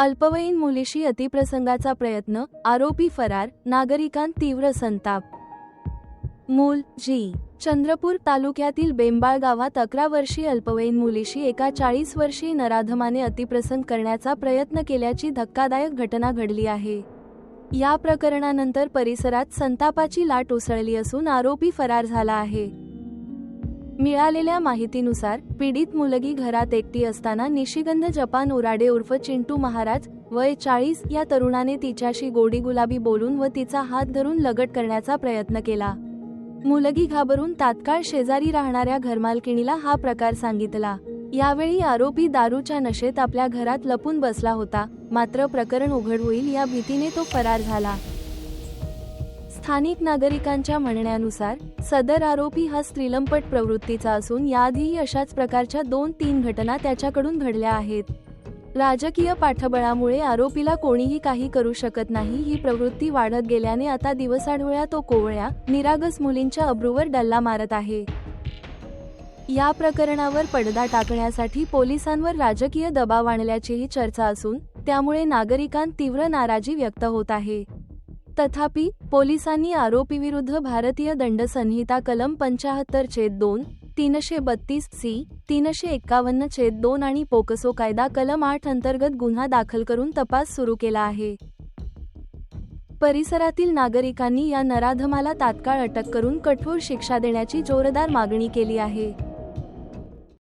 अल्पवयीन मुलीशी अतिप्रसंगाचा प्रयत्न आरोपी फरार नागरिकांत तीव्र संताप. मूल जी. चंद्रपूर तालुक्यातील बेंबाळ गावात अकरा वर्षीय अल्पवयीन मुलीशी एका चाळीस वर्षीय नराधमाने अतिप्रसंग करण्याचा प्रयत्न केल्याची धक्कादायक घटना घडली आहे. या प्रकरणानंतर परिसरात संतापाची लाट उसळली असून आरोपी फरार झाला आहे. मिळालेल्या माहितीनुसार पीडित मुलगी घरात एकटी असताना निशिगंध जपान उराडे उर्फ चिंटू महाराज वय चाळीस या तरुणाने तिच्याशी गोडी गुलाबी बोलून व तिचा हात धरून लगट करण्याचा प्रयत्न केला. मुलगी घाबरून तात्काळ शेजारी राहणाऱ्या घरमालकिणीला हा प्रकार सांगितला. यावेळी आरोपी दारूच्या नशेत आपल्या घरात लपून बसला होता मात्र प्रकरण उघड होईल या भीतीने तो फरार झाला. स्थानिक नागरिकांच्या म्हणण्यानुसार सदर आरोपी हा स्त्रीलंपट प्रवृत्तीचा असून याआधीही अशाच प्रकारच्या दोन तीन घटना त्याच्याकडून घडल्या आहेत. राजकीय पाठबळामुळे आरोपीला कोणीही काही करू शकत नाही ही प्रवृत्ती वाढत गेल्याने आता दिवसाढवळ्या तो कोवळ्या निरागस मुलींच्या अब्रूवर डल्ला मारत आहे. या प्रकरणावर पडदा टाकण्यासाठी पोलिसांवर राजकीय दबाव आणल्याचीही चर्चा असून त्यामुळे नागरिकांत तीव्र नाराजी व्यक्त होत आहे. तथापि पोलिसांनी आरोपीविरुद्ध भारतीय दंड संहिता कलम पंचाहत्तर छेद दोन तीनशे बत्तीस सी तीनशे एक्कावन्न छेद दोन आणि पोकसो कायदा कलम आठ अंतर्गत गुन्हा दाखल करून तपास सुरू केला आहे. परिसरातील नागरिकांनी या नराधमाला तात्काळ अटक करून कठोर शिक्षा देण्याची जोरदार मागणी केली आहे.